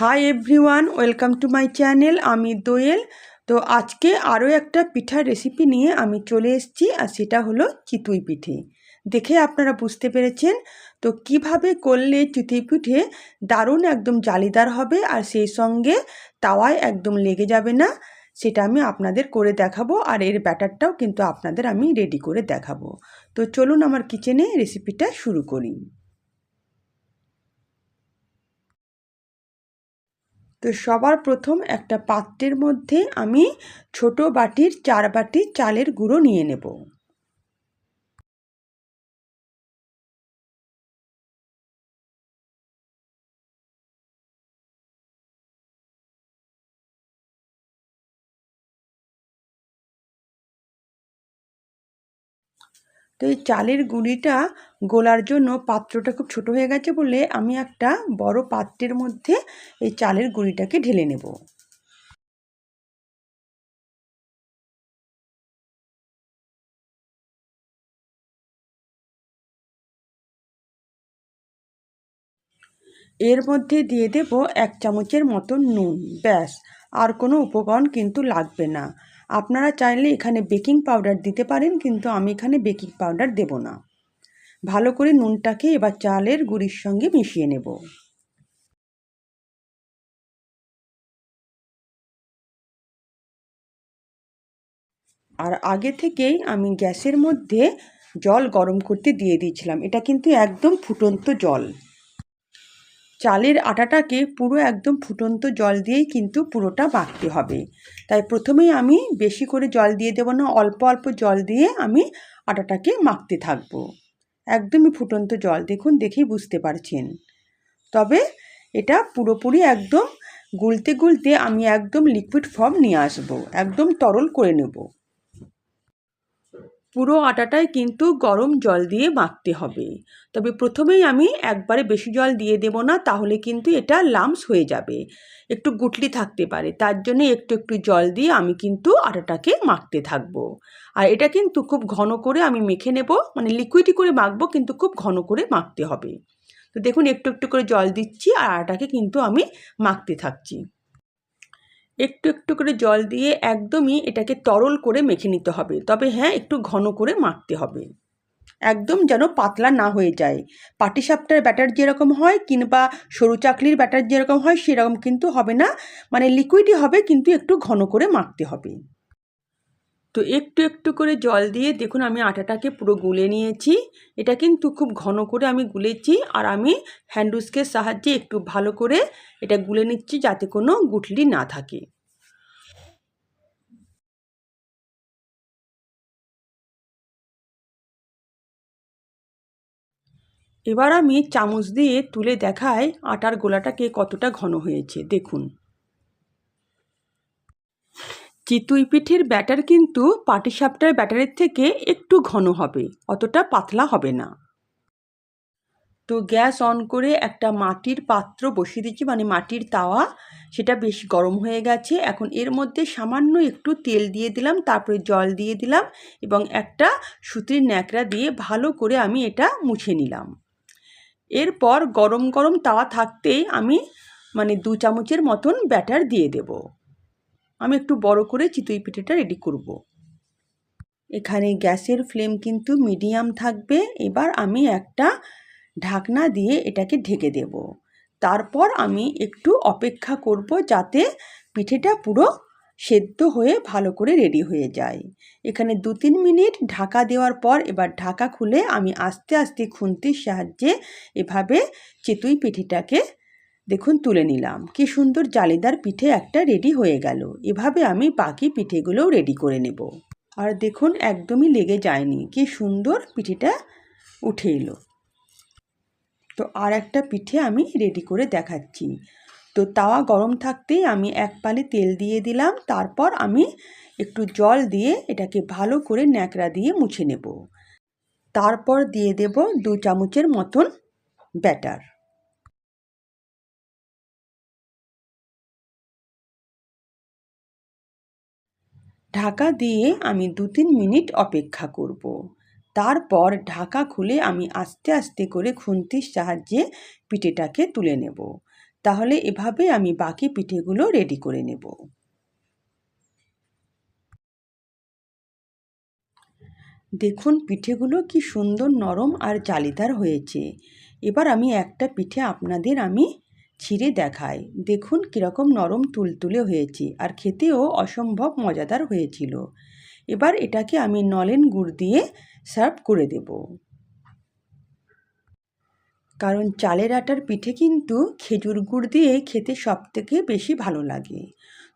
Hi everyone welcome to my channel আমি দোয়েল। তো আজকে আরও একটা পিঠার রেসিপি নিয়ে আমি চলে এসেছি, আর সেটা হলো চিতুই পিঠে। দেখে আপনারা বুঝতে পেরেছেন। তো কীভাবে করলে চিতুই পিঠে দারুণ একদম জালিদার হবে, আর সেই সঙ্গে তাওয়ায় একদম লেগে যাবে না, সেটা আমি আপনাদের করে দেখাবো, আর এর ব্যাটারটাও কিন্তু আপনাদের আমি রেডি করে দেখাবো। তো চলুন আমার কিচেনে রেসিপিটা শুরু করি। তো সবার প্রথম একটা পাত্রের মধ্যে আমি ছোট বাটির চার বাটি চালের গুঁড়ো নিয়ে নেব। তো এই চালের গুঁড়িটা গোলার জন্য পাত্রটা খুব ছোট হয়ে গেছে বলে আমি একটা বড় পাত্রের মধ্যে এই চালের গুঁড়িটাকে ঢেলে নেব। এর মধ্যে দিয়ে দেব এক চামচের মতো নুন, ব্যাস। আর কোনো উপকরণ কিন্তু লাগবে না। আপনারা চাইলে এখানে বেকিং পাউডার দিতে পারেন, কিন্তু আমি এখানে বেকিং পাউডার দেব না। ভালো করে নুনটাকে এবার চালের গুঁড়ির সঙ্গে মিশিয়ে নেব। আর আগে থেকেই আমি গ্যাসের মধ্যে জল গরম করতে দিয়ে দিয়েছিলাম। এটা কিন্তু একদম ফুটন্ত জল। চালের আটাটাকে পুরো একদম ফুটন্ত জল দিয়েই কিন্তু পুরোটা মাখতে হবে। তাই প্রথমেই আমি বেশি করে জল দিয়ে দেবো না, অল্প অল্প জল দিয়ে আমি আটাটাকে মাখতে থাকব। একদমই ফুটন্ত জল, দেখুন, দেখেই বুঝতে পারছেন। তবে এটা পুরোপুরি একদম গুলতে গুলতে আমি একদম লিকুইড ফর্ম নিয়ে আসব, একদম তরল করে নেব। পুরো আটাটাই কিন্তু গরম জল দিয়ে মাখতে হবে। তবে প্রথমেই আমি একবারে বেশি জল দিয়ে দেব না, তাহলে কিন্তু এটা লামস হয়ে যাবে। একটু গুটলি থাকতে পারে, তার জন্য একটু একটু জল দিয়ে আমি কিন্তু আটাটাকে মাখতে থাকব। আর এটা কিন্তু খুব ঘন করে আমি মেখে নেব মানে লিকুইডই করে মাখবো, কিন্তু খুব ঘন করে মাখতে হবে। তো দেখুন, একটু একটু করে জল দিচ্ছি আর আটাকে কিন্তু আমি মাখতে থাকছি। একটু একটু করে জল দিয়ে একদমই এটাকে তরল করে মেখে নিতে হবে। তবে হ্যাঁ একটু ঘন করে মাখতে হবে। একদম যেন পাতলা না হয়ে যায়। পাটিসাপটার ব্যাটার যেরকম হয় কিংবা সরু চাকলির ব্যাটার যেরকম হয় সেরকম কিন্তু হবে না। মানে লিকুইডই হবে কিন্তু একটু ঘন করে মাখতে হবে। তো একটু একটু করে জল দিয়ে দেখুন আমি আটাটাকে পুরো গুলে নিয়েছি। এটা কিন্তু খুব ঘন করে আমি গুলেছি আর আমি হ্যান্ডউস্কের সাহায্যে একটু ভালো করে এটা গুলে নিচ্ছি যাতে কোনো গুটলি না থাকে। এবার আমি চামচ দিয়ে তুলে দেখাই আটার গোলাটাকে কতটা ঘন হয়েছে, দেখুন। চিতুই পিঠের ব্যাটার কিন্তু পাটিসাপটার ব্যাটারের থেকে একটু ঘন হবে, অতটা পাতলা হবে না। তো গ্যাস অন করে একটা মাটির পাত্র বসিয়ে দিচ্ছি মানে মাটির তাওয়া, সেটা বেশ গরম হয়ে গেছে। এখন এর মধ্যে সামান্য একটু তেল দিয়ে দিলাম, তারপরে জল দিয়ে দিলাম এবং একটা সুতির ন্যাকড়া দিয়ে ভালো করে আমি এটা মুছে নিলাম। এরপর গরম গরম তাওয়া থাকতেই আমি মানে দু চামচের মতন ব্যাটার দিয়ে দেব। আমি একটু বড় করে চিতই পিঠেটা রেডি করব। এখানে গ্যাসের ফ্লেম কিন্তু মিডিয়াম থাকবে। এবার আমি একটা ঢাকনা দিয়ে এটাকে ঢেকে দেব। তারপর আমি একটু অপেক্ষা করব যাতে পিঠেটা পুরো সেদ্ধ হয়ে ভালো করে রেডি হয়ে যায়। এখানে দু তিন মিনিট ঢাকা দেওয়ার পর এবার ঢাকা খুলে আমি আস্তে আস্তে খুন্তির সাহায্যে এভাবে চেতুই পিঠেটাকে দেখুন, তুলে নিলাম। কি সুন্দর জালিদার পিঠে একটা রেডি হয়ে গেল। এভাবে আমি বাকি পিঠেগুলোও রেডি করে নেব। আর দেখুন, একদমই লেগে যায়নি। কি সুন্দর পিঠেটা উঠে এলো। তো আর একটা পিঠে আমি রেডি করে দেখাচ্ছি। তো তাওয়া গরম থাকতেই আমি এক পালে তেল দিয়ে দিলাম। তারপর আমি একটু জল দিয়ে এটাকে ভালো করে ন্যাকড়া দিয়ে মুছে নেব। তারপর দিয়ে দেব দু চামচের মতন ব্যাটার। ঢাকা দিয়ে আমি দু তিন মিনিট অপেক্ষা করব। তারপর ঢাকা খুলে আমি আস্তে আস্তে করে খুন্তির সাহায্যে পিঠেটাকে তুলে নেব। তাহলে এভাবে আমি বাকি পিঠেগুলো রেডি করে নেব। দেখুন, পিঠেগুলো কি সুন্দর নরম আর জালিদার হয়েছে। এবার আমি একটা পিঠে আপনাদের আমি ছিঁড়ে দেখায়। দেখুন কীরকম নরম তুলতুলে হয়েছে আর খেতেও অসম্ভব মজাদার হয়েছিল। এবার এটাকে আমি নলেন গুড় দিয়ে সার্ভ করে দেব। কারণ চালের আটার পিঠে কিন্তু খেজুর গুড় দিয়ে খেতে সবথেকে বেশি ভালো লাগে।